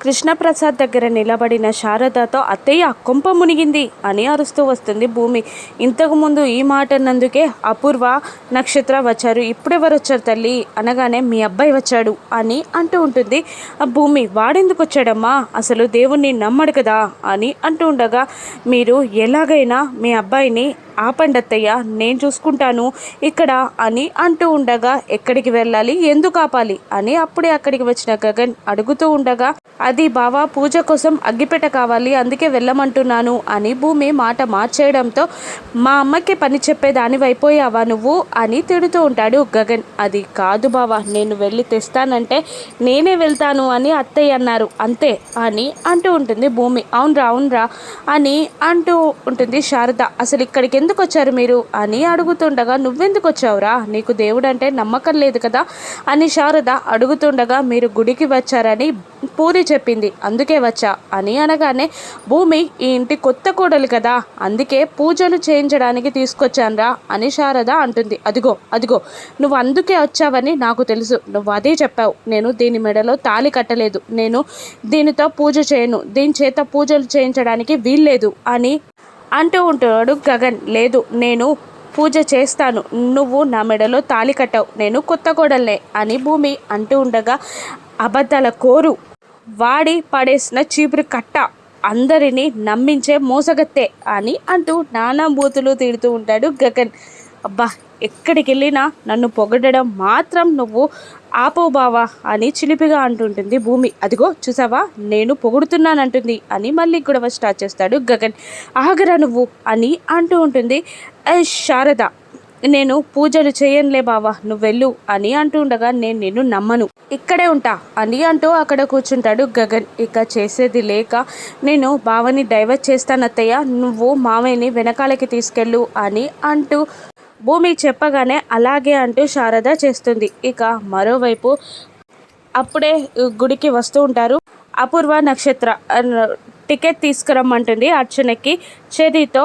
కృష్ణప్రసాద్ దగ్గర నిలబడిన శారదతో అత్తయ్య కొంప మునిగింది అని అరుస్తూ వస్తుంది భూమి. ఇంతకుముందు ఈ మాట అన్నందుకే అపూర్వ నక్షత్ర వచ్చారు. ఇప్పుడెవరు వచ్చారు తల్లి? అనగానే మీ అబ్బాయి వచ్చాడు అని అంటూ ఉంటుంది. ఆ భూమి వాడెందుకు వచ్చాడమ్మా? అసలు దేవుణ్ణి నమ్మడు కదా అని అంటూ ఉండగా మీరు ఎలాగైనా మీ అబ్బాయిని ఆపండి అత్తయ్య నేను చూసుకుంటాను ఇక్కడ అని అంటూ ఉండగా ఎక్కడికి వెళ్ళాలి? ఎందుకు ఆపాలి? అని అప్పుడే అక్కడికి వచ్చిన గగన్ అడుగుతూ ఉండగా అది బావా పూజ కోసం అగ్గిపెట్ట కావాలి అందుకే వెళ్ళమంటున్నాను అని భూమి మాట మార్చేయడంతో మా అమ్మకి పని చెప్పేదాని అయిపోయావా నువ్వు అని తిడుతూ ఉంటాడు గగన్. అది కాదు బావా నేను వెళ్ళి తెస్తానంటే నేనే వెళ్తాను అని అత్తయ్య అన్నారు. అంతే అని అంటూ ఉంటుంది భూమి. అవునరా అవునరా అని అంటూ ఉంటుంది శారద. అసలు ఇక్కడికి ఎందుకు వచ్చారు మీరు అని అడుగుతుండగా నువ్వెందుకు వచ్చావురా? నీకు దేవుడు అంటే నమ్మకం లేదు కదా? అని శారద అడుగుతుండగా మీరు గుడికి వచ్చారని పూరి చెప్పింది. అందుకే వచ్చా అని అనగానే భూమి ఈ ఇంటి కొత్త కోడలు కదా అందుకే పూజలు చేయించడానికి తీసుకొచ్చానురా అని శారద అంటుంది. అదిగో అదిగో నువ్వు అందుకే వచ్చావని నాకు తెలుసు. నువ్వు అదే చెప్పావు. నేను దీని మెడలో తాళి కట్టలేదు. నేను దీనితో పూజ చేయను. దీని చేత పూజలు చేయించడానికి వీల్లేదు అని అంటూ ఉంటాడు గగన్. లేదు నేను పూజ చేస్తాను. నువ్వు నా మెడలో తాళి కట్టావు. నేను కొత్త కోడలే అని భూమి అంటూ ఉండగా అబద్ధాల కోరు వాడి పడేసిన చీపురు కట్ట అందరినీ నమ్మించే మోసగత్తే అని అంటూ నానా బూతులు తిడుతూ ఉంటాడు గగన్. అబ్బా ఎక్కడికి వెళ్ళినా నన్ను పొగడడం మాత్రం నువ్వు ఆపో బావా అని చిలిపిగా అంటుంటుంది భూమి. అదిగో చూసావా? నేను పొగుడుతున్నానంటుంది అని మళ్ళీ గొడవ స్టార్ట్ చేస్తాడు గగన్. ఆగరా నువ్వు అని అంటూ ఉంటుంది శారద నేను పూజలు చేయనులే బావా నువ్వు వెళ్ళు అని అంటూ ఉండగా నేను నిన్ను నమ్మను. ఇక్కడే ఉంటా అని అంటూ అక్కడ కూర్చుంటాడు గగన్. ఇక చేసేది లేక నేను బావని డైవర్ట్ చేస్తానత్తయ్య నువ్వు మావయ్యని వెనకాలకి తీసుకెళ్ళు అని అంటూ భూమి చెప్పగానే అలాగే అంటూ శారద చేస్తుంది. ఇక మరోవైపు అప్పుడే గుడికి వస్తూ ఉంటారు. అపూర్వ నక్షత్ర టికెట్ తీసుకురమ్మంటుంది అర్చనకి. చేతితో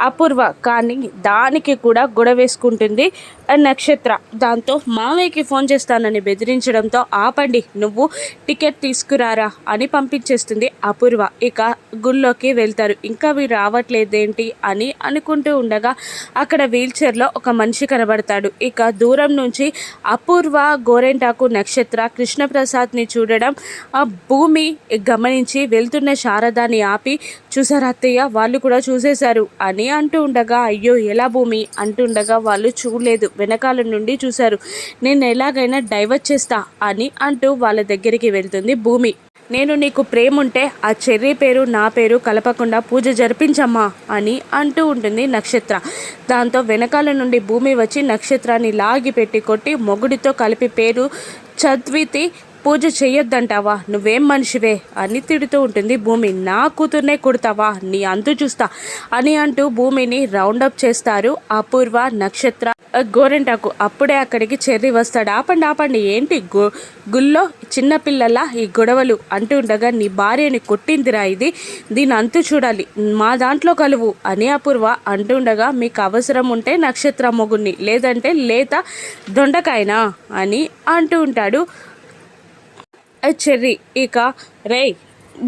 అపూర్వ కానీ దానికి కూడా గొడవేసుకుంటుంది నక్షత్ర. దాంతో మామయ్యకి ఫోన్ చేస్తానని బెదిరించడంతో ఆపండి నువ్వు టికెట్ తీసుకురారా అని పంపించేస్తుంది అపూర్వ. ఇక గుళ్ళోకి వెళ్తారు. ఇంకా వీరు రావట్లేదేంటి? అని అనుకుంటూ ఉండగా అక్కడ వీల్చైర్లో ఒక మనిషి కనబడతాడు. ఇక దూరం నుంచి అపూర్వ గోరెంటాకు నక్షత్ర కృష్ణప్రసాద్ని చూడడం ఆ భూమి గమనించి వెళ్తున్న శారదాని ఆపి చూసారా అత్తయ్య? వాళ్ళు కూడా చూసేశారు. అని అంటూ ఉండగా అయ్యో ఎలా భూమి? అంటుండగా వాళ్ళు చూడలేదు. వెనకాల నుండి చూశారు. నేను ఎలాగైనా డైవర్ట్ చేస్తా అని అంటూ వాళ్ళ దగ్గరికి వెళ్తుంది భూమి. నేను నీకు ప్రేముంటే ఆ చెర్రీ పేరు నా పేరు కలపకుండా పూజ జరిపించమ్మా అని అంటూ ఉంటుంది నక్షత్ర. దాంతో వెనకాల నుండి భూమి వచ్చి నక్షత్రాన్ని లాగి పెట్టి కొట్టి మొగుడితో కలిపి పేరు చద్వితి పూజ చేయొద్దంటావా? నువ్వేం మనిషివే? అని తిడుతూ ఉంటుంది భూమి. నా కూతుర్నే కుడతావా? నీ అంతు చూస్తా అని అంటూ భూమిని రౌండప్ చేస్తారు అపూర్వ నక్షత్ర గోరెంటాకు. అప్పుడే అక్కడికి చెర్రి వస్తాడు. ఆపండి ఆపండి. ఏంటి గు గుళ్ళో చిన్నపిల్లల ఈ గొడవలు అంటూ ఉండగా నీ భార్యని కొట్టిందిరా ఇది? దీని అంతు చూడాలి. మా దాంట్లో కలువు అని అపూర్వ అంటుండగా మీకు అవసరం ఉంటే నక్షత్ర మొగుణ్ణి లేదంటే లేత దొండకాయనా అని అంటూ ఉంటాడు చెర్రి ఇక రేయ్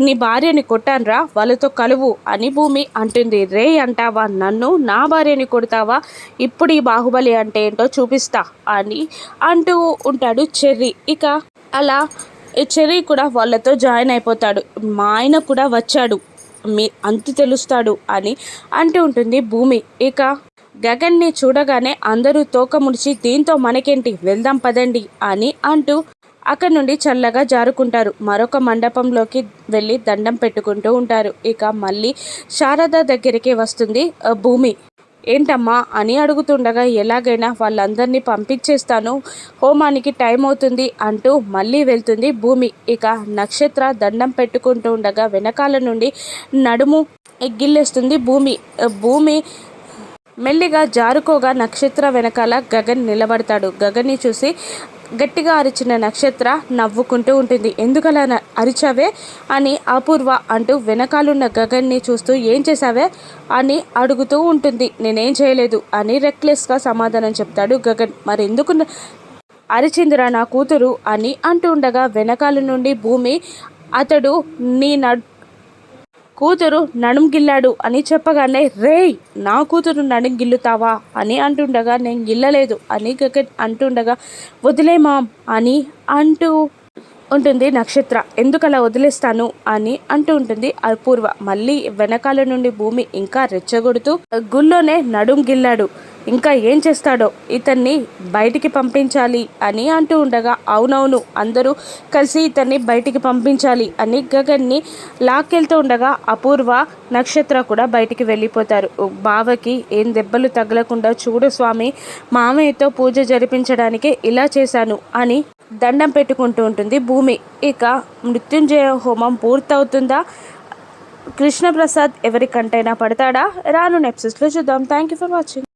నీ భార్యని కొట్టాన్రా వాళ్ళతో కలువు అని భూమి అంటుంది. రే అంటావా నన్ను నా భార్యని కొడతావా? ఇప్పుడు ఈ బాహుబలి అంటే ఏంటో చూపిస్తా అని అంటూ ఉంటాడు చెర్రి. ఇక అలా ఈ కూడా వాళ్ళతో జాయిన్ అయిపోతాడు. మా ఆయన కూడా వచ్చాడు. మీ అంతు తెలుస్తాడు అని అంటూ ఉంటుంది భూమి. ఇక గగన్ని చూడగానే అందరూ తోక ముడిచి దీంతో మనకేంటి? వెళ్దాం పదండి అని అంటూ అక్కడి నుండి చల్లగా జారుకుంటారు. మరొక మండపంలోకి వెళ్ళి దండం పెట్టుకుంటూ ఉంటారు. ఇక మళ్ళీ శారద దగ్గరికి వస్తుంది భూమి. ఏంటమ్మా? అని అడుగుతుండగా ఎలాగైనా వాళ్ళందరినీ పంపించేస్తాను. హోమానికి టైం అవుతుంది అంటూ మళ్ళీ వెళ్తుంది భూమి. ఇక నక్షత్ర దండం పెట్టుకుంటూ ఉండగా వెనకాల నుండి నడుము గిల్లేస్తుంది భూమి. భూమి మెల్లిగా జారుకోగా నక్షత్ర వెనకాల గగన్ నిలబడతాడు. గగన్ని చూసి గట్టిగా అరిచిన నక్షత్ర నవ్వుకుంటూ ఉంటుంది. ఎందుకలా అరిచావే? అని అపూర్వ అంటూ వెనకాలన్న గగన్ని చూస్తూ ఏం చేశావే? అని అడుగుతూ ఉంటుంది. నేనేం చేయలేదు అని రెక్లెస్గా సమాధానం చెప్తాడు గగన్. మరి ఎందుకు అరిచిందిరా నా కూతురు అని అంటూ ఉండగా వెనకాల నుండి భూమి అతడు నీ నడ్ కూతురు నడుం గిల్లాడు అని చెప్పగానే రేయ్ నా కూతురు నడుం గిల్లుతావా అని అంటుండగా నేను గిల్లలేదు అని గగన్ అంటుండగా వదిలే మామ్ అని అంటూ ఉంటుంది నక్షత్ర. ఎందుకలా వదిలేస్తాను అని అంటూ ఉంటుంది అపూర్వ. మళ్ళీ వెనకాల నుండి భూమి ఇంకా రెచ్చగొడుతూ గుళ్ళోనే నడుం గిల్లాడు. ఇంకా ఏం చేస్తాడో ఇతన్ని బయటికి పంపించాలి అని అంటూ ఉండగా అవునవును అందరూ కలిసి ఇతన్ని బయటికి పంపించాలి అని గగన్ని లాక్కెళ్తూ ఉండగా అపూర్వ నక్షత్ర కూడా బయటికి వెళ్ళిపోతారు. బావకి ఏం దెబ్బలు తగలకుండా చూడు స్వామి మామయ్యతో పూజ జరిపించడానికి ఇలా చేశాను అని దండం పెట్టుకుంటూ ఉంటుంది. భూమి ఇక మృత్యుంజయ హోమం పూర్తవుతుందా? కృష్ణప్రసాద్ ఎవరికంటైనా పడతాడా? రాను నెప్సెస్లో చూద్దాం. Thank you for watching